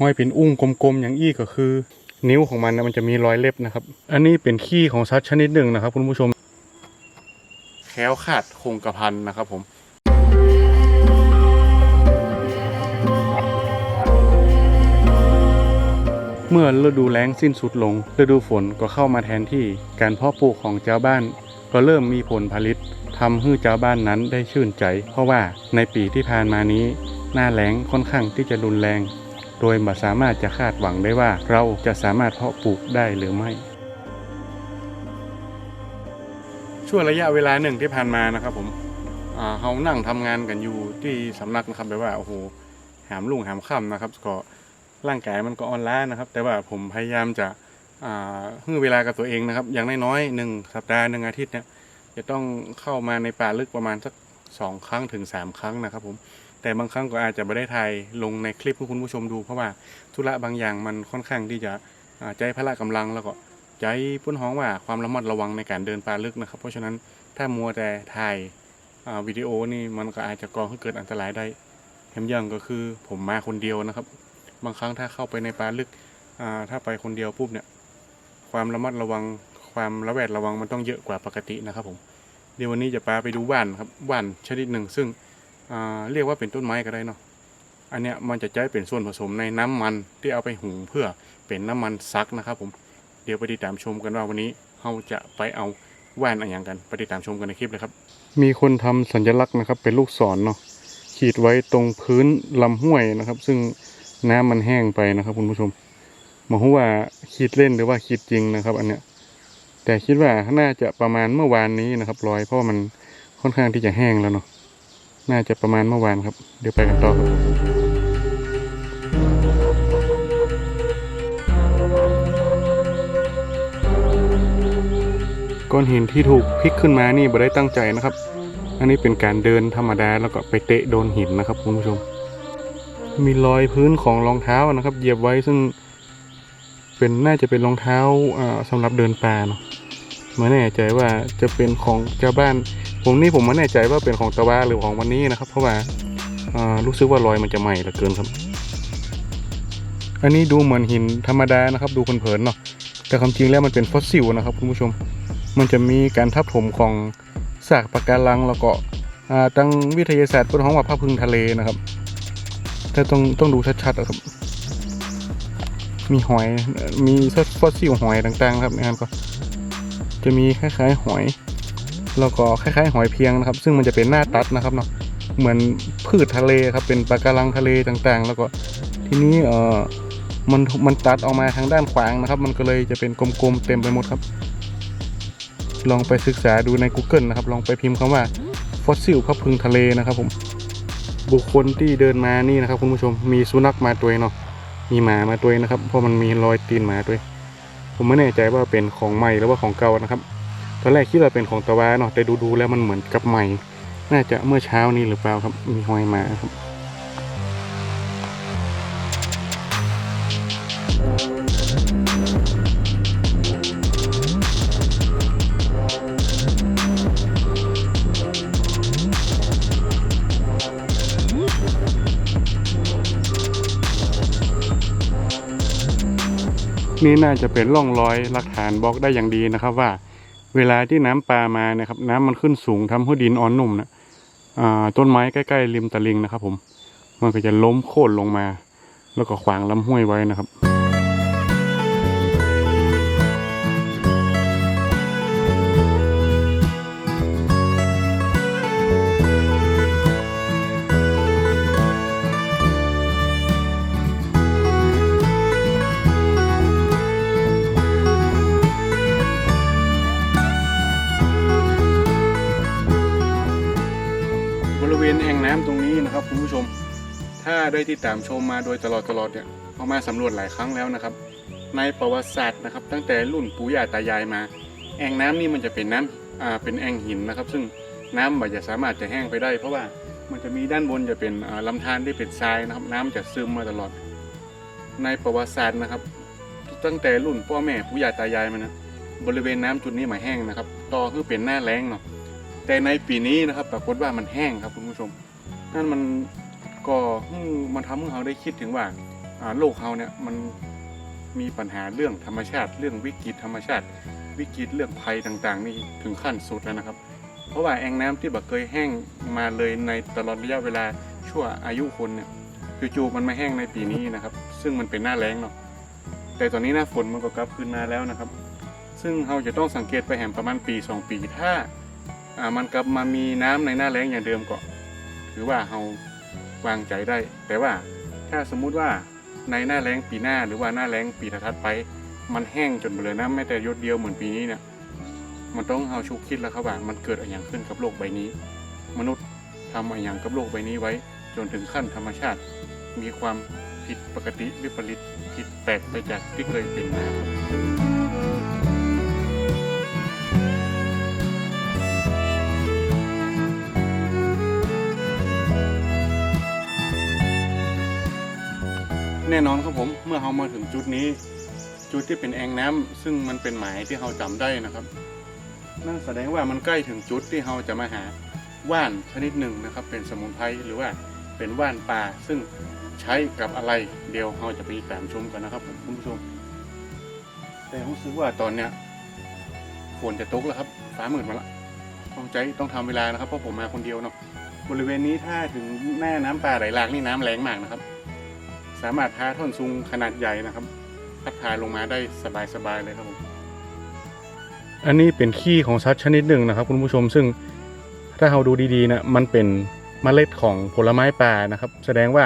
ห้อยเป็นอุ้งกลมๆอย่างอี้ก็คือ นิ้วของมันนะมันจะมีรอยเล็บนะครับ อันนี้เป็นขี้ของสัตว์ชนิดหนึ่งนะครับคุณผู้ชม แคล้วขาดคงกระพันนะครับผมเมื่อฤดูแล้งสิ้นสุดลง ฤดูฝนก็เข้ามาแทนที่การเพาะปลูกของเจ้าบ้าน ก็เริ่มมีผลผลิตทำให้เจ้าบ้านนั้นได้ชื่นใจ เพราะว่าในปีที่ผ่านมานี้ หน้าแล้งค่อนข้างที่จะรุนแรง โดยไม่สามารถจะคาดหวังได้ว่าเราจะสามารถเพาะปลูกได้หรือไม่ ช่วงระยะเวลาหนึ่งที่ผ่านมานะครับ ผมเขานั่งทำงานกันอยู่ที่สำนักนะครับแบบว่าโอ้โหหามลุ่งหามค่ำนะครับ ก็ร่างกายมันก็อ่อนล้านะครับ แต่ว่าผมพยายามจะอ่าให้เวลากับตัวเองนะครับ อย่างน้อยๆหนึ่งสัปดาห์หนึ่งอาทิตย์เนี่ยจะต้องเข้ามาในป่าลึกประมาณสักสองครั้งถึงสามครั้งนะครับ ผม แต่บางครั้งก็อาจจะไม่ได้ถ่ายลงในคลิปให้คุณผู้ชมดู เพราะว่าธุระบางอย่างมันค่อนข้างที่จะใจพละกำลังแล้วก็ใจพ้นห้องว่าความระมัดระวังในการเดินป่าลึกนะครับ เพราะฉะนั้นถ้ามัวแต่ถ่ายวิดีโอนี่มันก็อาจจะก่อให้เกิดอันตรายได้แถมยังก็คือผมมาคนเดียวนะครับ บางครั้งถ้าเข้าไปในป่าลึกถ้าไปคนเดียวปุ๊บเนี่ยความระมัดระวังความระแวดระวังมันต้องเยอะกว่าปกตินะครับผมเดี๋ยววันนี้จะพาไปดูว่านครับว่านชนิดหนึ่งซึ่ง เรียกว่าเป็นต้นไม้ก็ได้เนาะอันเนี้ยมันจะใช้เป็นส่วนผสมในน้ำมันที่เอาไปหุงเพื่อเป็นน้ำมันซักนะครับผมเดี๋ยวไปติดตามชมกันว่าวันนี้เราจะไปเอาว่นอะไรอย่างกันไปติดตามชมกันในคลิปเลยครับ มีคนทำสัญลักษณ์นะครับ เป็นลูกศรเนาะขีดไว้ตรงพื้นลำห้วยนะครับ ซึ่งน้ำมันแห้งไปนะครับคุณผู้ชมไมาว่าขีดเล่นหรือว่าขีดจริงนะครับ อันเนี้ยแต่คิดว่าน่าจะประมาณเมื่อวานนี้นะครับรอยเพราะว่ามันค่อนข้างที่จะแห้งแล้วเนาะ น่าจะประมาณเมื่อวานครับ เดี๋ยวไปกันต่อครับก้อนหินที่ถูกพลิกขึ้นมานี่บ่ได้ตั้งใจนะครับ อันนี้เป็นการเดินธรรมดาแล้วก็ไปเตะโดนหินนะครับคุณผู้ชม มีรอยพื้นของรองเท้านะครับ เหยียบไว้ซึ่ง เป็นน่าจะเป็นรองเท้าอ่าสำหรับเดินป่าเนาะไม่แน่ใจว่าจะเป็นของเจ้าบ้าน ผมนี่ผมไม่แน่ใจว่าเป็นของตะวาหรือของวันนี้นะครับ เพราะว่าารู้สึกว่ารอยมันจะใหม่เหลือเกินครับ อันนี้ดูเหมือนหินธรรมดานะครับ ดูเผินๆเนาะแต่ความจริงแล้วมันเป็นฟอสซิลนะครับคุณผู้ชม มันจะมีการทับถมของซากปะการังแล้วก็อ่าตั้งวิทยาศาสตร์เป็นห้องว่าผ้าพึ่งทะเลนะครับแต่ต้องต้องดูชัดๆอะครับ มีหอยมีฟอสซิลหอยต่างๆนะครับในนั้นก็จะมีคล้ายๆหอย แล้วก็คล้ายๆ หอยเพียงนะครับ ซึ่งมันจะเป็นหน้าตัดนะครับเนาะเหมือนพืชทะเลครับเป็นปะการังทะเลต่างๆ แล้วก็ทีนี้เออมันมันตัดออกมาทางด้านขวางนะครับ มันก็เลยจะเป็นกลมๆเต็มไปหมดครับ ลองไปศึกษาดูใน Google นะครับ ลองไปพิมพ์คำว่าฟอสซิลพับพึงทะเลนะครับผมบุคคลที่เดินมานี่นะครับคุณผู้ชมมีสุนัขมาตัวเนาะมีหมามาตัวนะครับ เพราะมันมีรอยตีนหมาด้วยผมไม่แน่ใจว่าเป็นของใหม่หรือว่าของเก่านะครับ ตอนแรกคิดว่าเป็นของตะวาเนาะแต่ดูๆแล้วมันเหมือนกับใหม่ น่าจะเมื่อเช้านี้หรือเปล่าครับมีหอยมาครับนี่น่าจะเป็นร่องรอยหลักฐานบอกได้อย่างดีนะครับว่า เวลาที่น้ำปลามานะครับ น้ำมันขึ้นสูงทำให้ดินอ่อนนุ่มนะอ่าต้นไม้ใกล้ๆริมตะลิงนะครับ ผม มันก็จะล้มโค่นลงมา แล้วก็ขวางลำห้วยไว้นะครับ นะครับคุณผู้ชม ถ้าได้ติดตามชมมาโดยตลอดตลอดเนี่ยเอามาสำรวจหลายครั้งแล้วนะครับ ในประวัติศาสตร์นะครับ ตั้งแต่รุ่นปู่ย่าตายายมา แอ่งน้ำนี่มันจะเป็นน้ำอ่าเป็นแอ่งหินนะครับ ซึ่งน้ำมันจะสามารถจะแห้งไปได้ เพราะว่ามันจะมีด้านบนจะเป็นอ่าลำธารที่เป็นทรายนะครับ น้ำจะซึมมาตลอด ในประวัติศาสตร์นะครับ ตั้งแต่รุ่นพ่อแม่ปู่ย่าตายายมานะบริเวณน้ำจุดนี้หมาแห้งนะครับ ต่อคือเป็นหน้าแล้งเนาะแต่ในปีนี้นะครับปรากฏว่ามันแห้งครับคุณผู้ชม นั่นมันก็อมันทำให้เราได้คิดถึงว่าโลกเราเนี่ยมันมีปัญหาเรื่องธรรมชาติ เรื่องวิกฤตธรรมชาติ วิกฤตเรื่องภัยต่างๆ นี่ถึงขั้นสุดแล้วนะครับ เพราะว่าแอ่งน้ำที่แบบเคยแห้งมาเลยในตลอดระยะเวลาชั่วอายุคนเนี่ยจู่ๆมันมาแห้งในปีนี้นะครับ ซึ่งมันเป็นหน้าแล้งเนาะแต่ตอนนี้หน้าฝนมันก็กลับคืนมาแล้วนะครับ ซึ่งเราจะต้องสังเกตไปแหมประมาณปี 2 ปีถ้ามันกลับมามีน้ำในหน้าแล้งอย่างเดิมก็ ถือว่าเราวางใจได้ แต่ว่าถ้าสมมุติว่าในหน้าแล้งปีหน้าหรือว่าหน้าแล้งปีถัดไป มันแห้งจนเบลอน้ำแม้แต่ยดเดียวเหมือนปีนี้เนี่ยมันต้องเอาชุกคิดแล้วครับว่ามันเกิดอะไรอย่างขึ้นกับโลกใบนี้ มนุษย์ทำอะไรอย่างกับโลกใบนี้ไว้ จนถึงขั้นธรรมชาติ มีความผิดปกติวิปริตผิดแปลกไปจากที่เคยเป็นมาครับ แน่นอนครับผมเมื่อเรามาถึงจุดนี้ จุดที่เป็นแอ่งน้ำซึ่งมันเป็นหมายที่เราจำได้นะครับ นั่นแสดงว่ามันใกล้ถึงจุดที่เราจะมาหาว่านชนิดหนึ่งนะครับ เป็นสมุนไพรหรือว่าเป็นว่านป่าซึ่งใช้กับอะไรเดี๋ยวเราจะไปตามชมกันนะครับผมคุณผู้ชม แต่รู้สึกว่าตอนเนี้ยฝนจะตกแล้วครับฟ้ามืดมาละต้องใจต้องทำเวลานะครับเพราะผมมาคนเดียวเนาะบริเวณนี้ถ้าถึงแม่น้ำป่าไหลหลากนี่น้ำแรงมากนะครับ สามารถพาท่อนซุงขนาดใหญ่นะครับ พัดพาลงมาได้สบายๆเลยครับผมอันนี้เป็นขี้ของสัตว์ชนิดหนึ่งนะครับ คุณผู้ชมซึ่งถ้าเราดูดีๆนะมันเป็นเมล็ดของผลไม้ป่านะครับ แสดงว่า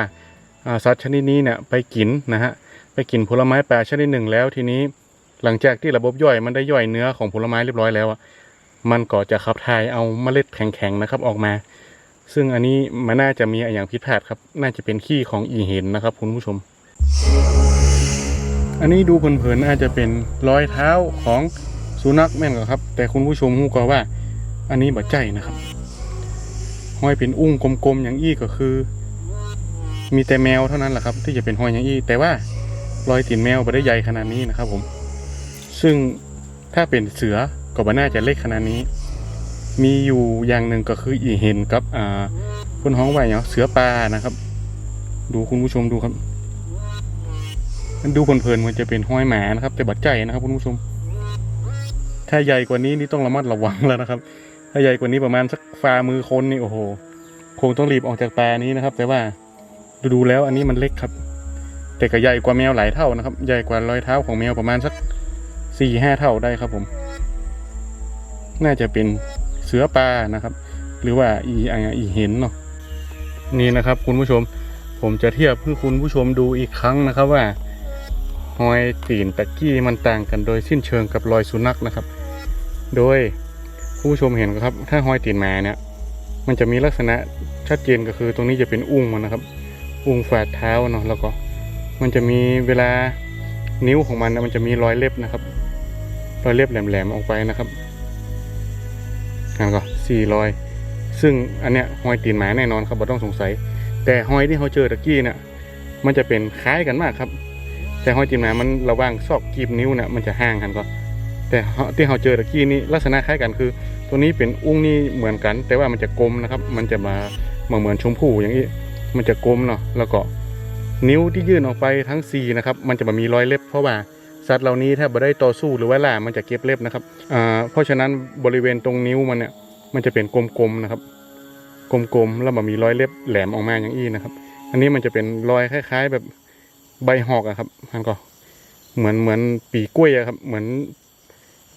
สัตว์ชนิดนี้เนี่ยไปกินนะฮะไปกินผลไม้ป่าชนิดหนึ่งแล้วทีนี้หลังจากที่ระบบย่อยมันได้ย่อยเนื้อของผลไม้เรียบร้อยแล้วอะมันก็จะขับถ่ายเอาเมล็ดแข็งๆนะครับ ออกมา ซึ่งอันนี้มันน่าจะมีอย่างผิดพลาดครับ น่าจะเป็นขี้ของอีเห็นนะครับคุณผู้ชม อันนี้ดูเผินๆอาจะเป็นรอยเท้าของสุนัขแม่นกครับ แต่คุณผู้ชมรู้ก็ว่า อันนี้บ่ใจนะครับห้อยเป็นอุ้งกลมๆอย่างอี้ก็คือ มีแต่แมวเท่านั้นแหละครับ ที่จะเป็นห้อยอย่างอี้ แต่ว่ารอยตีนแมวบ่ได้ใหญ่ขนาดนี้นะครับผม ซึ่งถ้าเป็นเสือก็บ่น่าจะเล็กขนาดนี้ มีอยู่อย่างหนึ่งก็คืออีเห็นกับอ่าคนห้องว่าอย่างเสือปลานะครับ ดูคุณผู้ชมดูครับมันดูเพลินๆมันจะเป็นห้อยหมานะครับ แต่บัดใจนะครับคุณผู้ชม ถ้าใหญ่กว่านี้นี่ต้องระมัดระวังแล้วนะครับ ถ้าใหญ่กว่านี้ประมาณสักฝ่ามือคนนี่โอ้โหคงต้องรีบออกจากปลานี้นะครับ แต่ว่าดูๆแล้วอันนี้มันเล็กครับ แต่ก็ใหญ่กว่าแมวหลายเท่านะครับ ใหญ่กว่ารอยเท้าของแมวประมาณสักสี่ห้าเท่าได้ครับผม น่าจะเป็น เสือปลานะครับ หรือว่าอีอะไรอะอีเห็นเนาะนี่นะครับคุณผู้ชมผมจะเทียบให้คุณผู้ชมดูอีกครั้งนะครับว่ารอยตีนตะกี้มันต่างกันโดยสิ้นเชิงกับรอยสุนัขนะครับ โดยผู้ชมเห็นครับ ถ้ารอยตีนหมาเนี่ยมันจะมีลักษณะชัดเจนก็คือตรงนี้จะเป็นอุ้งมันนะครับ อุ้งฝ่าเท้าเนาะแล้วก็มันจะมีเวลานิ้วของมันนะมันจะมีรอยเล็บนะครับ รอยเล็บแหลมๆออกไปนะครับ นั่นก็สี่รอยซึ่งอันเนี้ยหอยตีนหมาแน่นอนครับไม่ต้องสงสัย แต่หอยที่เขาเจอตะกี้เนี่ยมันจะเป็นคล้ายกันมากครับ แต่หอยตีนหมามันระว่างซอกกีบนิ้วเนี่ยมันจะห่างกันก็ แต่ที่เขาเจอตะกี้นี่ลักษณะคล้ายกันคือ ตัวนี้เป็นอุ้งนี่เหมือนกัน แต่ว่ามันจะกลมนะครับ มันจะมาเหมือนเหมือนชมพู่อย่างนี้ มันจะกลมเนาะแล้วก็นิ้วที่ยื่นออกไปทั้งสี่นะครับมันจะมามีรอยเล็บเพราะว่า สัตว์เหล่านี้ถ้าบ่ได้ต่อสู้หรือว่าล่ามันจะเก็บเล็บนะครับอ่าเพราะฉะนั้นบริเวณตรงนิ้วมันเนี่ยมันจะเป็นกลมๆนะครับ กลมๆแล้วมันมีรอยเล็บแหลมออกมาอย่างอี้นะครับ อันนี้มันจะเป็นรอยคล้าย ๆ แบบใบหอกอะครับมันก็เหมือนเหมือนปีกล้วยอะครับ เหมือน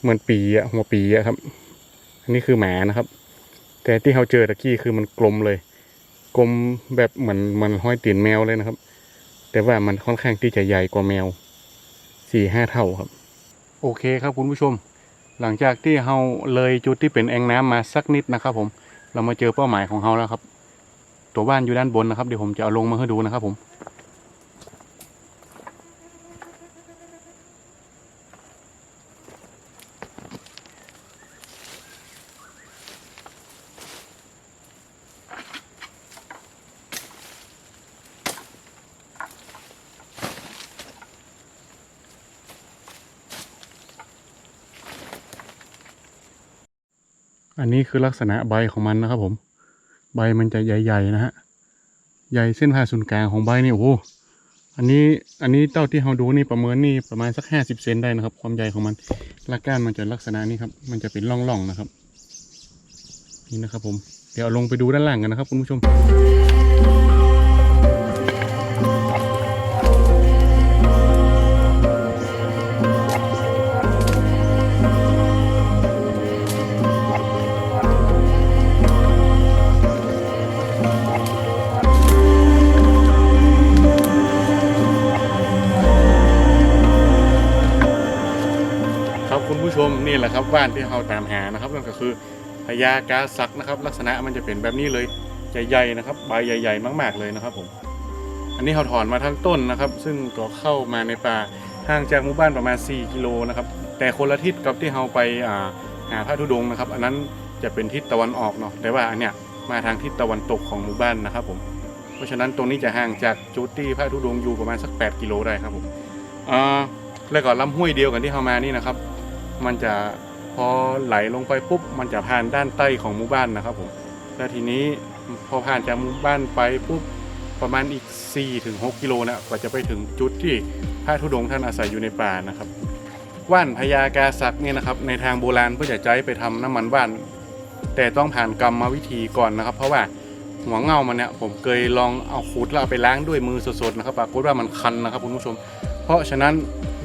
เหมือนปีอะหัวปีอะครับ อันนี้คือหมานะครับ แต่ที่เราเจอตะกี้คือมันกลมเลย กลมแบบเหมือนเหมันห้อยตีนแมวเลยนะครับ แต่ว่ามันค่อนข้างที่จะใหญ่กว่าแมว สี่ห้าเท่าครับ โอเคครับคุณผู้ชม หลังจากที่เราเลยจุดที่เป็นแอ่งน้ำมาสักนิดนะครับ ผม เรามาเจอเป้าหมายของเราแล้วครับ ตัวบ้านอยู่ด้านบนนะครับเดี๋ยวผมจะเอาลงมาให้ดูนะครับ ผม อันนี้คือลักษณะใบของมันนะครับ ผม ใบมันจะใหญ่ๆนะฮะ ใหญ่เส้นผ่าศูนย์กลางของใบนี่โอ้โห อันนี้ อันนี้เต้าที่เราดูนี่ประเมินนี่ประมาณสักห้าสิบเซนได้นะครับ ความใหญ่ของมันรากก้านมันจะลักษณะนี้ครับ มันจะเป็นร่องๆนะครับ นี่นะครับ ผม เดี๋ยวลงไปดูด้านล่างกันนะครับ คุณผู้ชม มนี่แหละครับว่านที่เราตามหานะครับนั่นก็คือพญากาสักนะครับ ลักษณะมันจะเป็นแบบนี้เลยใหญ่ๆนะครับใบใหญ่ ๆ มาก ๆเลยนะครับผมอันนี้เราถอนมาทั้งต้นนะครับ ซึ่งก็เข้ามาในป่าห่างจากหมู่บ้านประมาณ 4 กิโลนะครับแต่คนละทิศกับที่เราไปาหาพระธุดงค์นะครับ อันนั้นจะเป็นทิศตะวันออกเนาะแต่ว่าอันเนี้ยมาทางทิศตะวันตกของหมู่บ้านนะครับผมเพราะฉะนั้นตรงนี้จะห่างจากจุดที่พระธุดงค์อยู่ประมาณสัก 8 กิโลได้ครับผมแล้วก็ลำห้วยเดียวกันที่เรามานี่นะครับ มันจะพอไหลลงไปปุ๊บมันจะผ่านด้านใต้ของหมู่บ้านนะครับผมแล้วทีนี้พอผ่านจากหมู่บ้านไปปุ๊บประมาณอีก 4-6กิโลนะกว่าจะไปถึงจุดที่พระธุดงค์ท่านอาศัยอยู่ในป่านะครับว่านพญากาศักเนี่ยนะครับในทางโบราณเพื่อจะใช้ไปทำน้ำมันว่าน แต่ต้องผ่านกรรมวิธีก่อนนะครับ เพราะว่าหัวเงามันเนี่ยผมเคยลองเอาขูดแล้วเอาไปล้างด้วยมือสดๆนะครับปรากฏว่ามันคันนะครับคุณผู้ชม เพราะฉะนั้น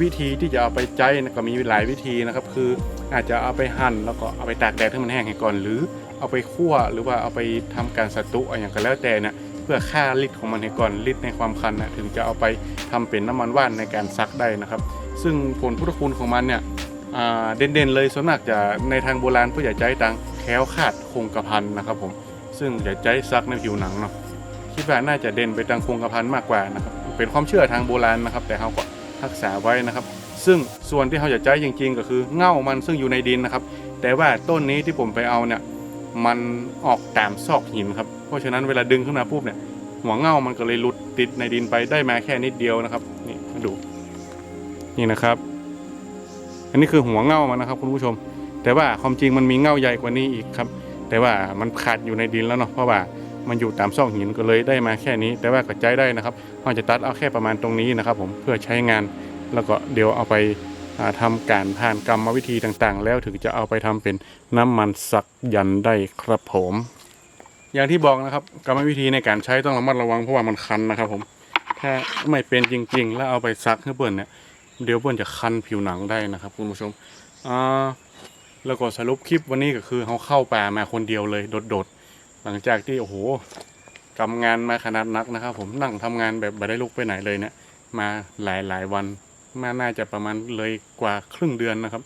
วิธีที่จะเอาไปใจก็มีหลายวิธีนะครับ คืออาจจะเอาไปหั่นแล้วก็เอาไปตากแดดให้มันแห้งให้ก่อน หรือเอาไปคั่วหรือว่าเอาไปทำการสตุอะไรอย่างก็แล้วแต่นะเพื่อฆ่าฤทธิ์ของมันให้ก่อนฤทธิ์ในความคันนะถึงจะเอาไปทำเป็นน้ำมันว่านในการซักได้นะครับ ซึ่งผลพุทธคุณของมันเนี่ยเด่นๆเลยส่วนมากจะในทางโบราณผู้ใหญ่ใจตังแคล้วคาดคงกระพันนะครับผมซึ่งจะใจซักในผิวหนังเนาะคิดว่าน่าจะเด่นไปทางคงกระพันมากกว่านะครับเป็นความเชื่อทางโบราณนะครับ แต่เขาก็ รักษาไว้นะครับ ซึ่งส่วนที่เราจะใช้จริง ๆ ก็คือเง่ามันซึ่งอยู่ในดินนะครับ แต่ว่าต้นนี้ที่ผมไปเอาเนี่ยมันออกตามซอกหินครับเพราะฉะนั้นเวลาดึงขึ้นมาปุ๊บเนี่ยหัวเง่ามันก็เลยหลุดติดในดินไปได้มาแค่นิดเดียวนะครับนี่มาดูนี่นะครับ อันนี้คือหัวเง่ามันนะครับคุณผู้ชม แต่ว่าความจริงมันมีเง่าใหญ่กว่านี้อีกครับ แต่ว่ามันขาดอยู่ในดินแล้วเนาะเพราะว่า มันอยู่ตามซอกหินก็เลยได้มาแค่นี้ แต่ว่ากระจายได้นะครับเราจะตัดเอาแค่ประมาณตรงนี้นะครับผมเพื่อใช้งานแล้วก็เดี๋ยวเอาไปอ่าทำการผ่านกรรมวิธีต่างๆ แล้วถึงจะเอาไปทำเป็นน้ำมันสักยันได้ครับผม อย่างที่บอกนะครับกรรมวิธีในการใช้ต้องระมัดระวังเพราะว่ามันคันนะครับผมถ้าไม่เป็นจริง ๆ แล้วเอาไปซักให้เปิ้ลเนี่ยเดี๋ยวเปิ้ลจะคันผิวหนังได้นะครับคุณผู้ชมอ่าแล้วก็สรุปคลิปวันนี้ก็คือเขาเข้าป่ามาคนเดียวเลยโดด หลังจากที่โอ้โหทำงานมาขนาดนักนะครับ ผมนั่งทำงานแบบไม่ได้ลุกไปไหนเลยเนี่ยมาหลายหลายวันมาน่าจะประมาณเลยกว่าครึ่งเดือนนะครับ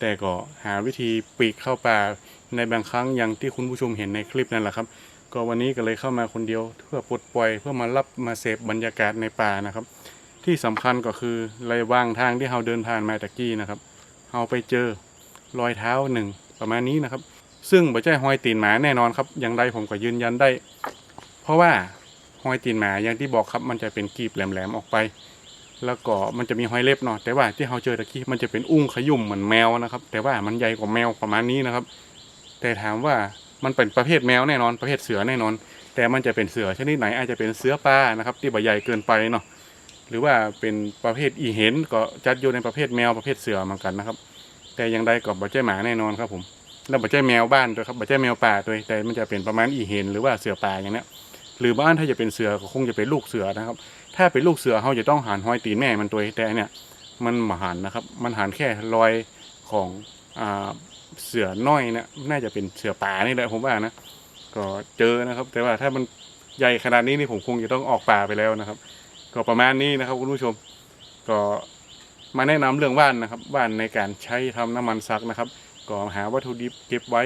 แต่ก็หาวิธีปีกเข้าป่าในบางครั้งอย่างที่คุณผู้ชมเห็นในคลิปนั่นแหละครับ ก็วันนี้ก็เลยเข้ามาคนเดียวเพื่อปลดปล่อยเพื่อมารับมาเสพบรรยากาศในป่านะครับ ที่สำคัญก็คือระว่างทางที่เราเดินผ่านมาตะกี้นะครับเราไปเจอรอยเท้าหนึ่งประมาณนี้นะครับ ซึ่งบ่ใช่หอยตีนหมาแน่นอนครับ อย่างใดผมก็ยืนยันได้ เพราะว่าหอยตีนหมาอย่างที่บอกครับมันจะเป็นกรีบแหลมๆออกไป แล้วก็มันจะมีหอยเล็บเนาะแต่ว่าที่เราเจอตะกี้มันจะเป็นอุ้งขยุ่มเหมือนแมวนะครับ แต่ว่ามันใหญ่กว่าแมวประมาณนี้นะครับ แต่ถามว่ามันเป็นประเภทแมวแน่นอนประเภทเสือแน่นอน แต่มันจะเป็นเสือชนิดไหนอาจจะเป็นเสือป่านะครับ ที่ใหญ่เกินไปเนาะหรือว่าเป็นประเภทอีเห็นก็จัดอยู่ในประเภทแมวประเภทเสือเหมือนกันนะครับ แต่อย่างใดก็บ่ใช่หมาแน่นอนครับผม แล้วบ่ใช่แมวบ้านด้วยครับบ่ใช่แมวป่าด้วยแต่มันจะเป็นประมาณอีเห็นหรือว่าเสือป่าอย่างเนี้ยหรือบ้านถ้าจะเป็นเสือก็คงจะเป็นลูกเสือนะครับ ถ้าเป็นลูกเสือเขาจะต้องหันห้อยตีนแม่มันตัวแต่เนี่ยมันมาหันนะครับ มันหันแค่รอยของอ่าเสือน้อยเนี่ยน่าจะเป็นเสือป่านี่แหละผมว่านะก็เจอนะครับ แต่ว่าถ้ามันใหญ่ขนาดนี้นี่ผมคงจะต้องออกป่าไปแล้วนะครับ ก็ประมาณนี้นะครับคุณผู้ชม ก็มาแนะนำเรื่องว่านนะครับว่านในการใช้ทำน้ำมันซักนะครับ ก็หาวัตถุดิบเก็บไว้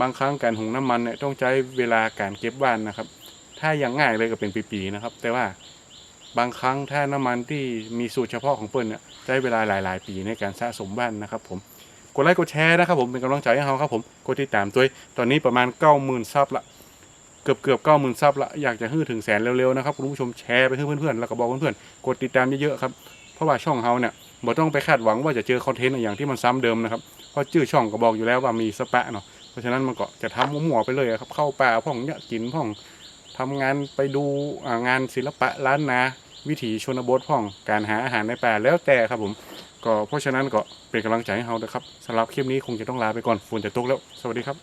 บางครั้งการหุงน้ำมันเนี่ยต้องใช้เวลาการเก็บว่านนะครับ ถ้าอย่างง่ายเลยก็เป็นปีๆนะครับ แต่ว่าบางครั้งถ้าน้ำมันที่มีสูตรเฉพาะของเปิ้ลเนี่ยใช้เวลาหลาย ๆ ปีในการสะสมบ้านนะครับ ผมกดไลค์กดแชร์นะครับผมเป็นกำลังใจให้เราครับผมกดติดตามด้วยตอนนี้ประมาณ 9 0,000ซับละเกือบเกือบเก้าหมื่นซับละอยากจะฮื้อถึงแสนเร็วๆนะครับคุณผู้ชมแชร์ไปให้เพื่อนๆแล้วก็บอกเพื่อนๆกดติดตามเยอะๆครับเพราะว่าช่องเราเนี่ย บ่ต้องไปคาดหวังว่าจะเจอคอนเทนต์อย่างที่มันซ้ำเดิมนะครับเพราะชื่อช่องก็บอกอยู่แล้วว่ามีสปะเนาะเพราะฉะนั้นมันก็จะทำมั่วๆไปเลยครับเข้าป่าพ่องเนี่ยกินพ่องทำงานไปดูงานศิลปะล้านนาวิถีชนบทพ่องการหาอาหารในป่าแล้วแต่ครับผมก็เพราะฉะนั้นก็เป็นกำลังใจให้เราด้วยครับสำหรับคลิปนี้คงจะต้องลาไปก่อนฝนจะตกแล้ว สวัสดีครับ